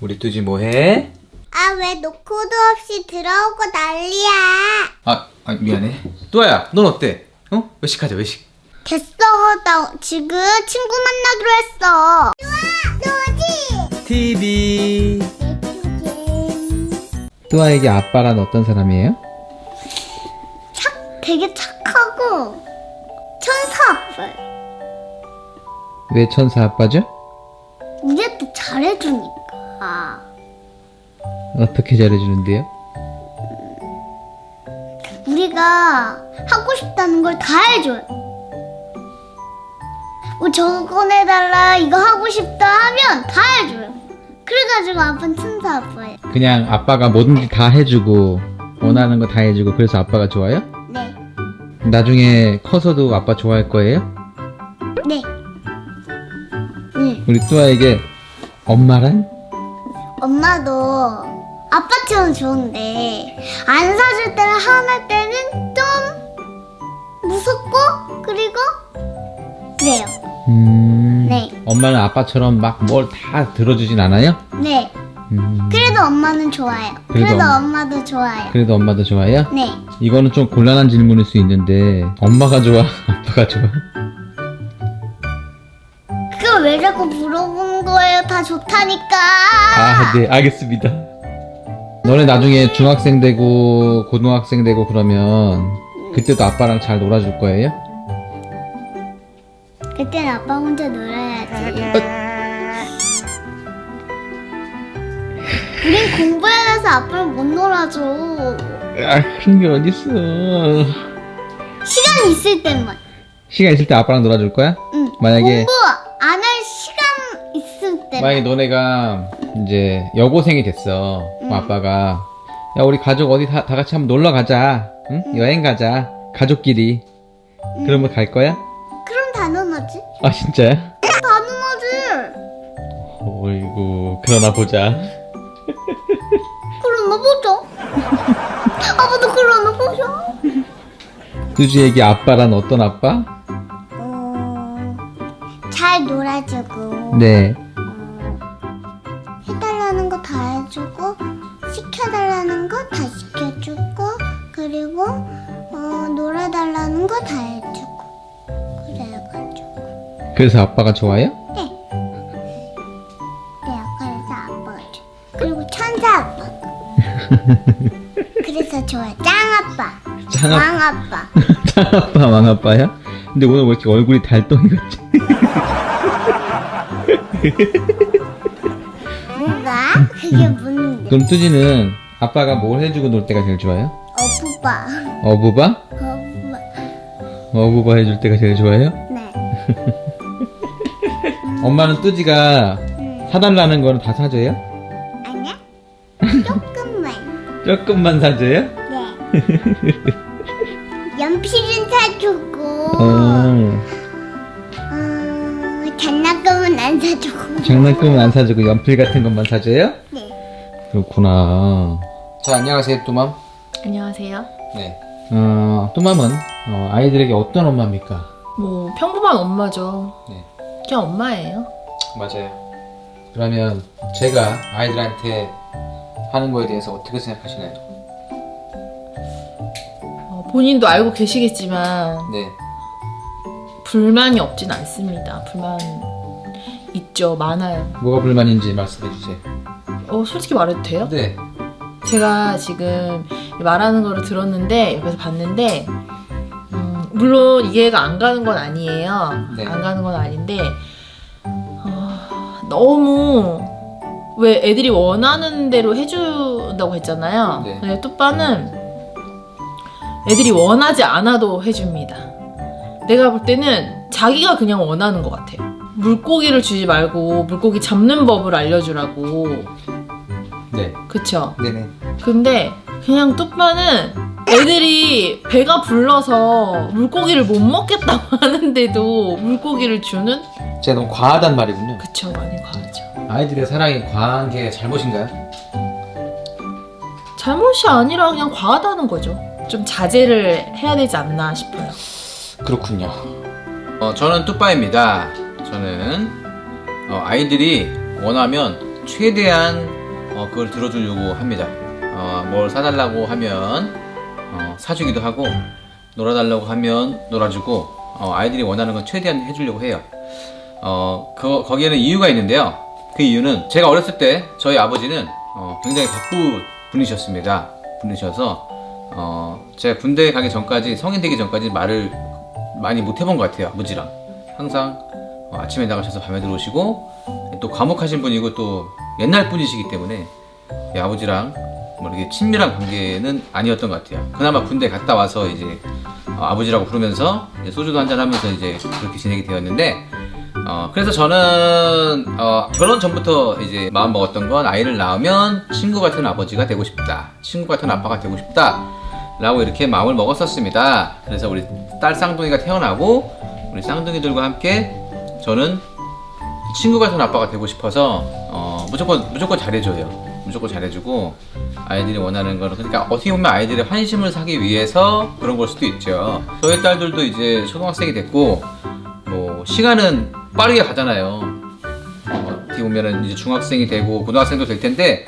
우리 뚜지 뭐해? 아, 왜 노코도 없이 들어오고 난리야? 아, 아 미안해. 뚜아야, 넌 어때? 어? 외식하자 외식. 됐어. 나 지금 친구 만나기로 했어. 좋아, 노지. TV. 뚜아에게 아빠란 어떤 사람이에요? 착, 되게 착하고 천사 아빠예요. 왜 천사 아빠죠? 우리한테 잘해주니까. 어떻게 잘해주는데요? 우리가 하고 싶다는 걸 다 해줘요. 뭐 저거 내달라 이거 하고 싶다 하면 다 해줘요. 그래가지고 아빠는 천사 아빠예요. 그냥 아빠가 뭐든지 다 해주고 원하는 거 다 해주고 그래서 아빠가 좋아요? 네, 나중에 커서도 아빠 좋아할 거예요? 네, 네. 우리 뚜아에게 엄마란? 엄마도 아빠처럼 좋은데 안 사줄 때는 화날 때는 좀 무섭고 그리고 그래요. 음. 네. 엄마는 아빠처럼 막 뭘 다 들어주진 않아요? 네. 음. 그래도 엄마는 좋아요. 그래도 그래도, 엄- 엄마도 좋아요. 그래도 엄마도 좋아요? 네. 이거는 좀 곤란한 질문일 수 있는데 엄마가 좋아? 아빠가 좋아? 그걸 왜 자꾸 물어보는 거예요? 다 좋다니까. 아, 네, 알겠습니다. 너네 나중에 중학생 되고 고등학생 되고 그러면 그때도 아빠랑 잘 놀아줄 거예요? 그땐 아빠 혼자 놀아야지. 우린 공부해야 해서 아빠를 못 놀아줘. 아, 그런 게 어딨어. 시간 있을 때만. 시간 있을 때 아빠랑 놀아줄 거야? 응. 만약에- 공부 만약에 너네가 이제 여고생이 됐어. 그럼 아빠가 야 우리 가족 어디 다, 다 같이 한번 놀러 가자. 응? 여행 가자. 가족끼리. 그러면 갈 거야? 그럼 당연하지. 아 진짜야? 당연하지. 어이구 그러나 보자. 그러나 보자. 아빠도 그러나 보자. 뚜지에게 아빠란 어떤 아빠? 어, 잘 놀아주고. 네. 시켜달라는 거 다 시켜주고 그리고 어, 놀아달라는 거 다 해주고 그래가지고 그래서 아빠가 좋아요? 네. 네 그래서 아빠가 좋아 그리고 천사 아빠 그래서 좋아 짱 아빠 짱 아빠. 왕 아빠 짱 아빠 왕 아빠야? 근데 오늘 왜 이렇게 얼굴이 달덩이 같지? 뭐가 그게 뭔 그럼 뚜지는 아빠가 뭘 해주고 놀 때가 제일 좋아요? 어부바 어부바? 어부바 어부바 해줄 때가 제일 좋아요? 네 엄마는 뚜지가 음. 사달라는 거는 다 사줘요? 아니야 조금만 조금만 사줘요? 네. 연필은 사주고, 어, 어, 장난감은 안 사주고. 장난감은 안 사주고 연필 같은 것만 사줘요? 네. 그렇구나. 자, 안녕하세요, 뚜맘. 안녕하세요. 네. 어, 뚜맘은 어, 아이들에게 어떤 엄마입니까? 뭐 평범한 엄마죠. 네. 그냥 엄마예요. 맞아요. 그러면 제가 아이들한테 하는 거에 대해서 어떻게 생각하시나요? 어, 본인도 알고 계시겠지만 네. 불만이 없진 않습니다. 불만 있죠. 많아요. 뭐가 불만인지 말씀해 주세요. 어 솔직히 말해도 돼요? 네. 제가 지금 말하는 거를 들었는데 옆에서 봤는데 음, 물론 이해가 안 가는 건 아니에요. 네. 안 가는 건 아닌데 어, 너무 왜 애들이 원하는 대로 해준다고 했잖아요. 네. 근데 뚜빠는 애들이 원하지 않아도 해줍니다. 내가 볼 때는 자기가 그냥 원하는 것 같아요. 물고기를 주지 말고 물고기 잡는 법을 알려주라고. 네. 그쵸? 네네. 근데 그냥 뚜빠는 애들이 배가 불러서 물고기를 못 먹겠다고 하는데도 물고기를 주는? 제가 너무 과하단 말이군요. 그쵸 많이 과하죠 아이들의 사랑이 과한 게 잘못인가요? 잘못이 아니라 그냥 과하다는 거죠 좀 자제를 해야 되지 않나 싶어요 그렇군요. 어, 저는 뚜빠입니다. 저는 어, 아이들이 원하면 최대한 어, 그걸 들어주려고 합니다. 어, 뭘 사달라고 하면 어, 사주기도 하고 놀아달라고 하면 놀아주고 어, 아이들이 원하는 건 최대한 해주려고 해요. 어, 그, 거기에는 이유가 있는데요. 그 이유는 제가 어렸을 때 저희 아버지는 어, 굉장히 바쁘 분이셨습니다. 분이셔서 어, 제가 군대 가기 전까지 성인 되기 전까지 말을 많이 못 해본 것 같아요. 아버지랑 항상 어, 아침에 나가셔서 밤에 들어오시고 또 과묵하신 분이고 또 옛날 분이시기 때문에 이 아버지랑 뭐 이렇게 친밀한 관계는 아니었던 것 같아요. 그나마 군대 갔다 와서 이제 어, 아버지라고 부르면서 소주도 한잔 하면서 이제 그렇게 지내게 되었는데 어, 그래서 저는 어, 결혼 전부터 이제 마음 먹었던 건 아이를 낳으면 친구 같은 아버지가 되고 싶다. 친구 같은 아빠가 되고 싶다. 라고 이렇게 마음을 먹었었습니다. 그래서 우리 딸 쌍둥이가 태어나고 우리 쌍둥이들과 함께 저는 친구 같은 아빠가 되고 싶어서 어, 무조건 무조건 잘해줘요. 무조건 잘해주고 아이들이 원하는 거는 그러니까 어떻게 보면 아이들의 환심을 사기 위해서 그런 걸 수도 있죠. 저희 딸들도 이제 초등학생이 됐고 뭐 시간은 빠르게 가잖아요. 어, 어떻게 보면은 이제 중학생이 되고 고등학생도 될 텐데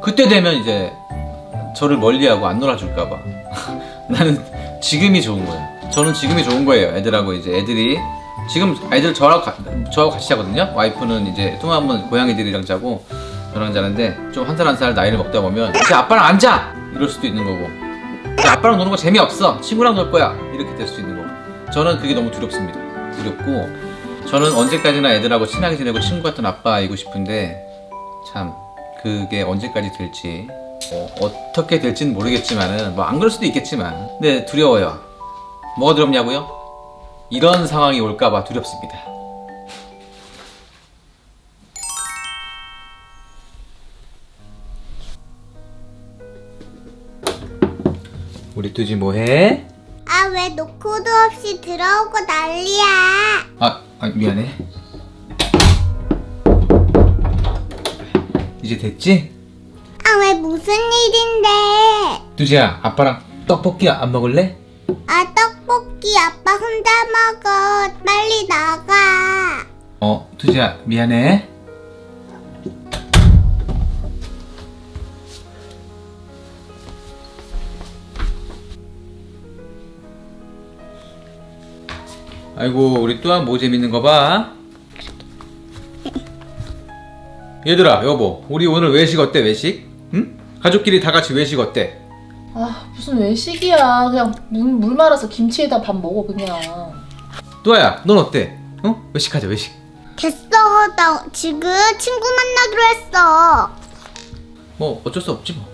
그때 되면 이제 저를 멀리하고 안 놀아줄까봐 나는 지금이 좋은 거야. 저는 지금이 좋은 거예요. 애들하고 이제 애들이 지금 애들 저하고, 가, 저하고 같이 자거든요. 와이프는 이제 번 고양이들이랑 자고 저랑 자는데 좀 한 살 한 살 나이를 먹다 보면 이제 아빠랑 안 자! 이럴 수도 있는 거고 이제 아빠랑 노는 거 재미없어! 친구랑 놀 거야! 이렇게 될 수도 있는 거고 저는 그게 너무 두렵습니다. 두렵고 저는 언제까지나 애들하고 친하게 지내고 친구 같은 아빠이고 싶은데 참 그게 언제까지 될지 어, 어떻게 될지는 모르겠지만은 뭐 안 그럴 수도 있겠지만 근데 두려워요. 뭐가 두렵냐고요? 이런 상황이 올까봐 두렵습니다. 우리 뚜지 뭐해? 아 왜 노코도 없이 들어오고 난리야? 아, 아 미안해. 이제 됐지? 아 왜 무슨 일인데? 뚜지야, 아빠랑 떡볶이 안 먹을래? 아 떡 볶이 아빠 혼자 먹어. 빨리 나가. 어, 뚜지야, 미안해. 아이고, 우리 또한 뭐 재밌는 거 봐. 얘들아, 여보, 우리 오늘 외식 어때, 외식? 응? 가족끼리 다 같이 외식 어때? 아 무슨 외식이야 그냥 물, 물 말아서 김치에다 밥 먹어 그냥 또아야, 넌 어때? 어? 외식하자, 외식. 됐어. 나 지금 친구 만나기로 했어. 뭐 어쩔 수 없지 뭐.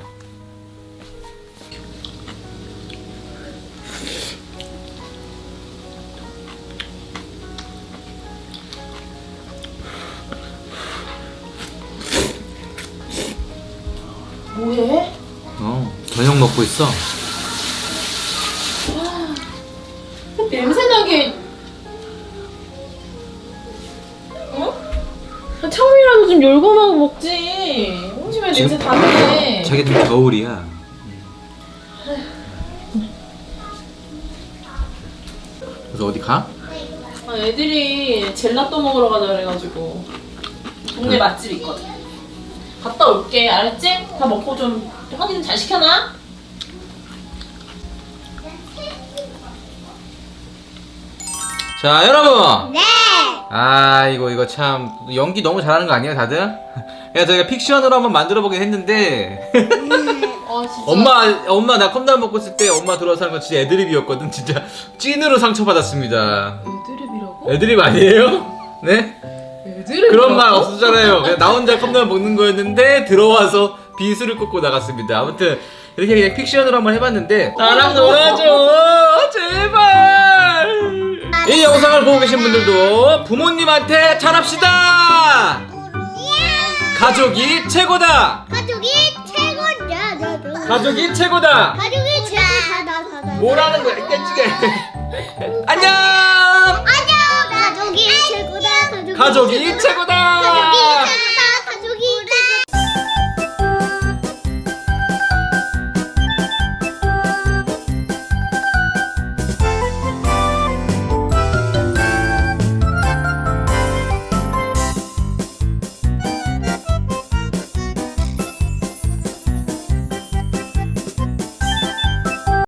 뭐해? 먹고 있어. 냄새나게 어? 아, 창민이라도 좀 열고만 먹지 홍심에 냄새 다 나네 자기 좀 겨울이야. 그래서 어디 가? 아, 애들이 젤라또 먹으러 가자 그래가지고 동네 맛집 있거든 갔다 올게 알았지? 다 먹고 좀 확인 잘 시켜놔 자, 여러분. 네. 아, 이거 이거 참 연기 너무 잘하는 거 아니에요, 다들? 야, 저희가 픽션으로 한번 만들어 보긴 했는데 어 진짜 엄마 엄마 나 컵라면 먹고 있을 때 엄마 들어와서 건 진짜 애드립이었거든. 진짜 찐으로 상처받았습니다. 애드립이라고? 애드립 아니에요? 네? 애드립 그런 말 없었잖아요. 그냥 나 혼자 컵라면 먹는 거였는데 들어와서 비수를 꽂고 나갔습니다. 아무튼 이렇게 그냥 픽션으로 한번 해봤는데 나랑 놀아줘 제발. 이 영상을 보고 계신 분들도 부모님한테 잘합시다. 가족이 최고다. 가족이 최고야. 나, 나. 가족이 최고다. 가족이 최고다. 나, 나, 나. 뭐라는 거야? 깨지게. 안녕. 안녕. 가족이 최고다. 가족이 최고다. 가족이 최고다.